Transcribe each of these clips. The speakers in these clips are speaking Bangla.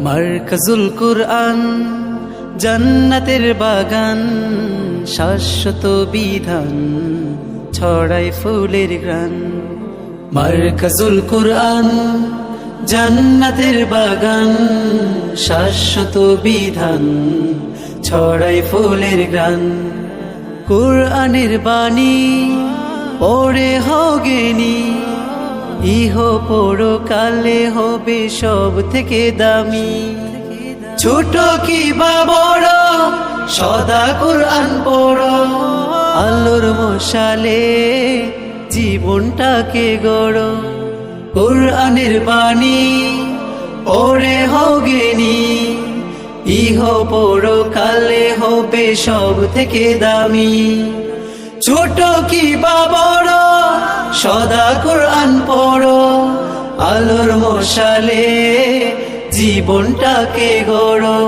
মার্কাজুল কোরআন জান্নাতের বাগান শাশ্বত বিধান ছড়াই ফুলের গ্রান মার্কাজুল কোরআন জান্নাতের বাগান, শাশ্বত বিধান, ছড়াই ফুলের গ্রান কোরআনের বাণী, পড়ে হগেনি, ইহ পড়ো কালে হবে সব থেকে দামি। ছোট কি বা বড়, সদা কোরআন পড়ো। আলোর মশালে জীবনটাকে গড়ো। কোরআনের বাণী, ওরে হগেনি, ইহ পড়ো কালে হবে সব থেকে দামি। ছোট কি বা বড়, সদা কোরআন পড়ো, আলোর মশালে জীবনটাকে গড়ো।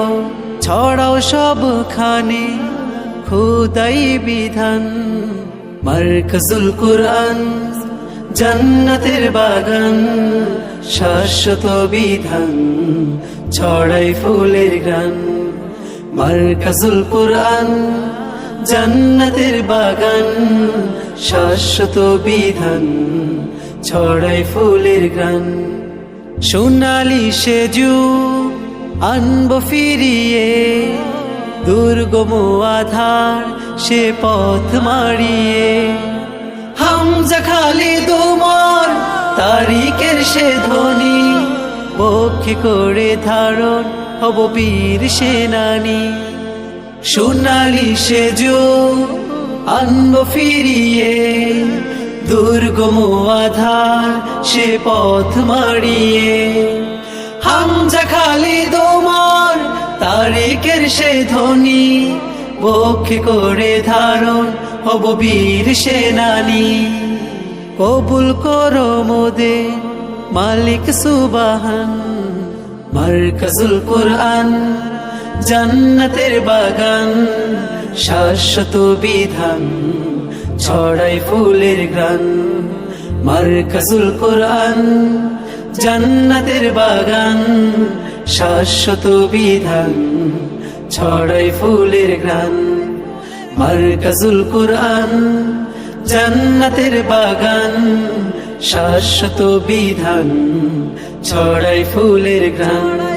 ছড়াও সবখানে খুদাই বিধান, মার্কাজুল কোরআন। জান্নাতের বাগান, শাশ্বত বিধান, ছড়াই ফুলের গান। মার্কাজুল কোরআন, জান্নাতের বাগান, শাশ্বত বিধান, ছড়াই ফুলের গান। সোনালি সেজু আনব ফিরিয়ে, দুর্গম আধার সে পথ মারিয়ে হামজা খালি তোমার তারিখের সে ধ্বনি, পক্ষে করে ধারণ হব বীর সেনানি। সোনালি সেজো আনব ফিরিয়ে দুর্গম আধার সে পথ মারিয়ে হামজা খালি তোমার তারিখের সে ধ্বনি বক্ষে করে ধারণ হব বীর সেনানি। কবুল করো মোদে মালিক সুবাহান। মার্কাজুল কোরআন, জান্নাতের বাগান, শাশ্বত বিধান, ছড়াই ফুলের গ্রান মার্কাজুল কোরআন, জান্নাতের বাগান, শাশ্বত বিধান, ছড়াই ফুলের গ্রান মার্কাজুল কোরআন জান্নাতের বাগান শাশ্বত বিধান ছড়াই ফুলের গ্রান